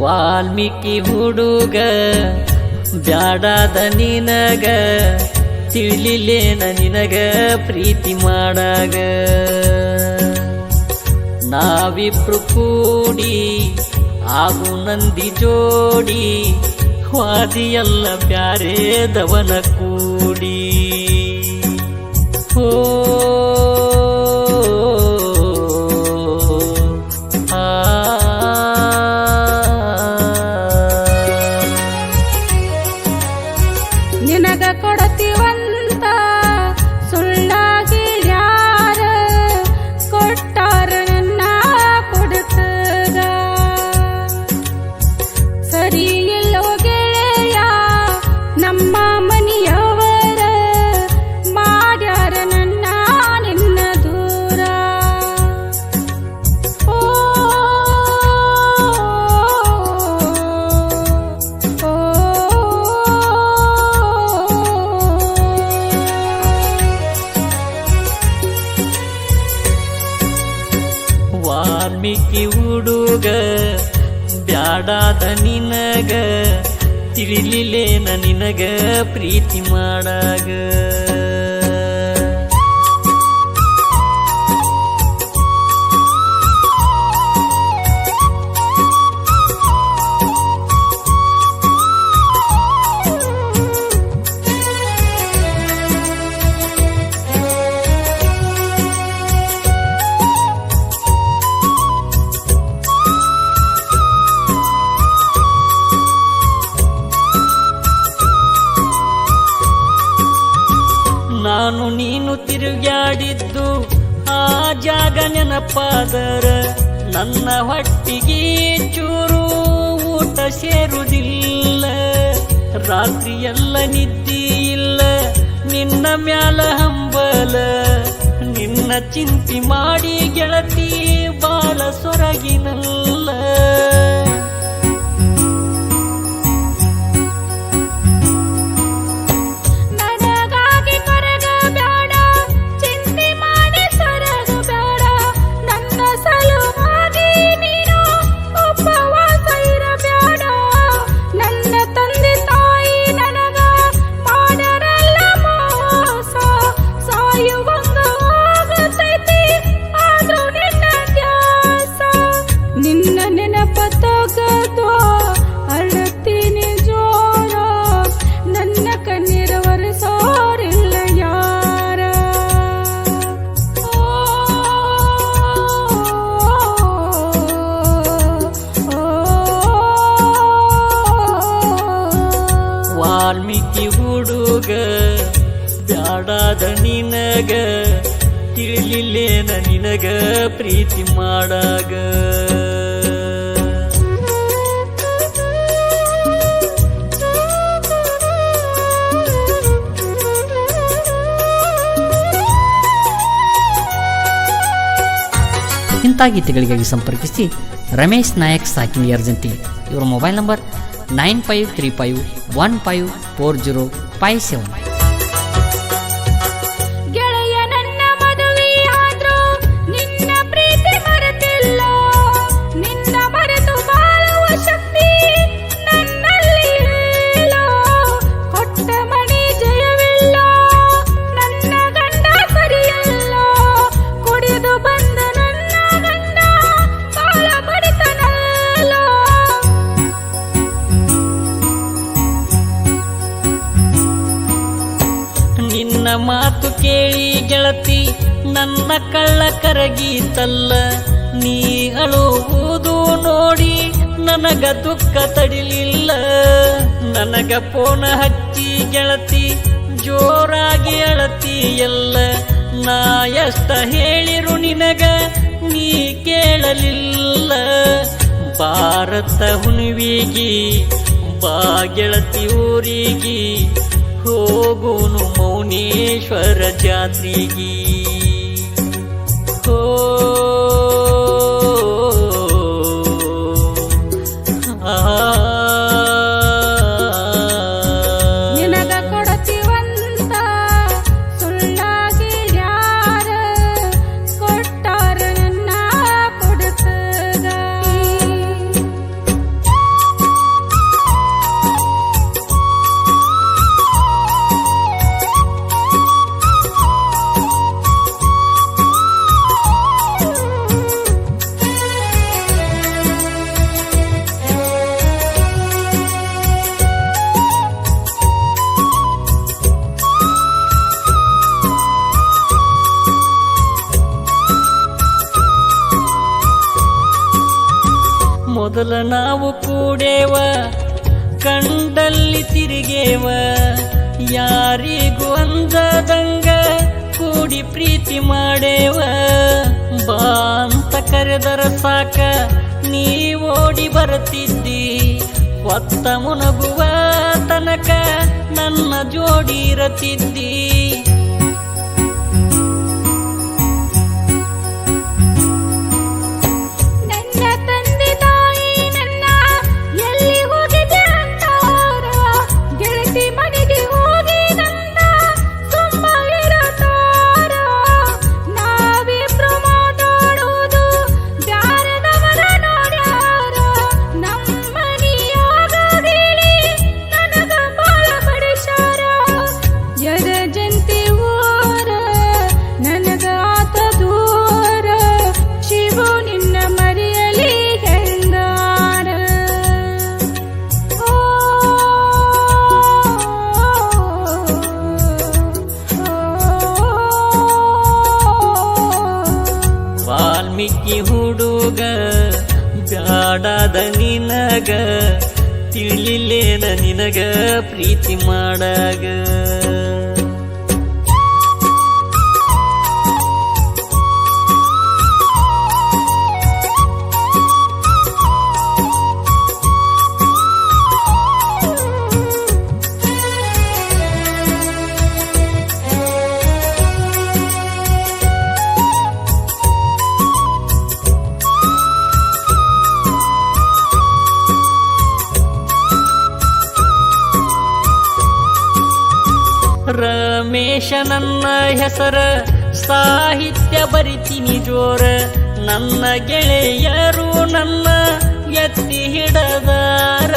ವಾಲ್ಮೀಕಿ ಹುಡುಗ, ಬ್ಯಾಡಾದ ನಿನಗ, ತಿಳಿಲೇನ ನಿನಗ ಪ್ರೀತಿ ಮಾಡಾಗ. ನಾವಿಬ್ರು ಕೂಡಿ ಆಗು ನಂದಿ ಜೋಡಿ, ವಾದಿಯಲ್ಲ ಬ್ಯಾರೇದವನ ಕೂಡಿ. ಹೋ ನಿನಗ ಕೊಡತಿವಂತ ಬ್ಯಾಡಾದ ನಿನಗ ತಿಳಿಲಿಲೇನ ನಿನಗ ಪ್ರೀತಿ ಮಾಡಾಗ. ತಿರುಗಾಡಿದ್ದು ಆ ಜಾಗ ನೆನಪಾದರ ನನ್ನ ಹೊಟ್ಟಿಗೆ ಚೂರು ಊಟ ಸೇರುವುದಿಲ್ಲ. ರಾತ್ರಿ ಎಲ್ಲ ನಿದ್ದಿ ಇಲ್ಲ ನಿನ್ನ ಮ್ಯಾಲ ಹಂಬಲ, ನಿನ್ನ ಚಿಂತಿ ಮಾಡಿ ಗೆಳತಿ ಬಾಳ ಸೊರಗಿನಲ್ಲ ಪ್ರೀತಿ ಮಾಡಾಗ. ಇಂಥ ಗೀತೆಗಳಿಗಾಗಿ ಸಂಪರ್ಕಿಸಿ ರಮೇಶ್ ನಾಯಕ್, ಸಾಕಿನಿ ಅರ್ಜಂತಿ ಇವರ mobile number nine five three five one five four zero five seven. ಕಳ್ಳ ಕರಗೀತಲ್ಲ, ನೀ ಅಳುವುದು ನೋಡಿ ನನಗ ದುಃಖ ತಡಿಲಿಲ್ಲ. ನನಗ ಪೋನ ಹಚ್ಚಿ ಗೆಳತಿ, ಜೋರಾಗಿ ಅಳತಿ ಎಲ್ಲ. ನಾ ಎಷ್ಟ ಹೇಳಿರು ನಿನಗ, ನೀ ಕೇಳಲಿಲ್ಲ. ಭಾರತ ಹುಣಿವಿಗಿ, ಬಾ ಗೆಳತಿ ಊರಿಗಿ, ಹೋಗೋನು ಮೌನೇಶ್ವರ ಜಾತ್ರೆಗಿ. ಮೊದಲ ನಾವು ಕೂಡೇವ, ಕಂಡಲ್ಲಿ ತಿರುಗೇವ. ಯಾರಿಗೂ ಅಂದದಂಗ ಕೂಡಿ ಪ್ರೀತಿ ಮಾಡೇವ. ಬಾ ಅಂತ ಕರೆದರ ಸಾಕ, ನೀ ಓಡಿ ಬರುತ್ತಿದ್ದಿ ಒತ್ತ ಮುನಗುವ ತನಕ ನನ್ನ ಜೋಡಿ ಇರತಿದ್ದಿ. ತಿಳಿಲೇನ ನಿನಗ ಪ್ರೀತಿ ಮಾಡಾಗ? ನನ್ನ ಹೆಸರ ಸಾಹಿತ್ಯ ಬರಿತೀನಿ ಜೋರ. ನನ್ನ ಗೆಳೆಯರು ನನ್ನ ಎತ್ತಿ ಹಿಡದಾರ.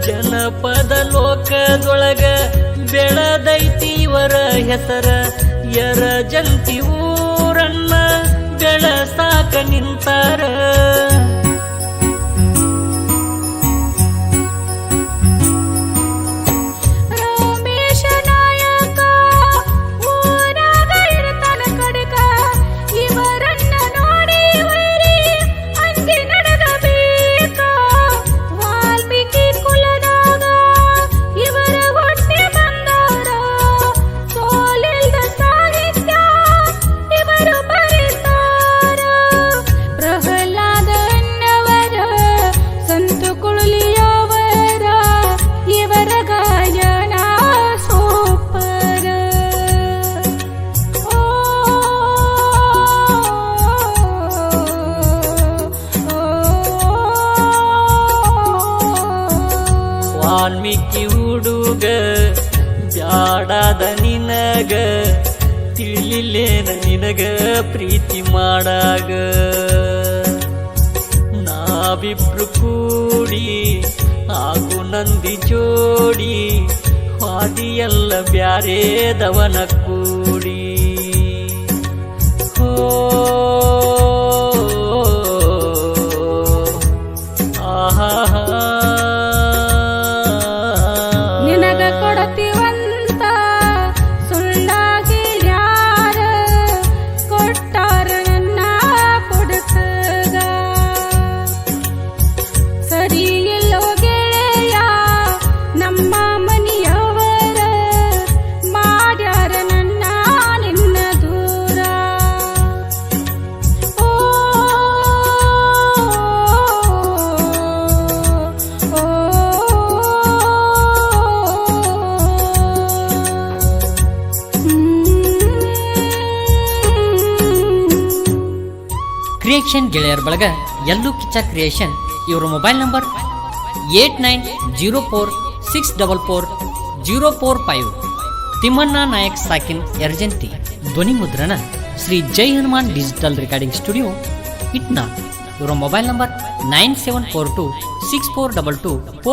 ಜನಪದ ಲೋಕದೊಳಗ ಬೆಳದೈತಿವರ ಹೆಸರ. ಯರ ಜಂತಿ ಊರನ್ನ ಬೆಳಸಾಕ ನಿಂತಾರ. ನಿನಗ ಪ್ರೀತಿ ಮಾಡಾಗ ನಾವಿಬ್ರು ಕೂಡಿ, ಹಾಗೂ ನಂದಿ ಜೋಡಿ, ಹಾದಿಯಲ್ಲ ಬ್ಯಾರೇದವನ ಕೂಡಿ. ಹೋ ಆಹಾ ನಿನಗ ಕೊಡತಿವಂತ ಕ್ರಿಯೇಷನ್ ಗೆಳೆಯರ ಬಳಗ ಎಲ್ಲೂ ಕಿಚ್ಚ ಕ್ರಿಯೇಷನ್ ಇವರ mobile number eight nine zero four six double four zero four five. Thimmanna Nayak ಸಾಕಿನ್ Yarjanti ಧ್ವನಿ ಮುದ್ರಣ Shri Jai Hanuman digital recording studio ಇಟ್ನಾ. ಇವರ mobile number nine seven four two six four double two four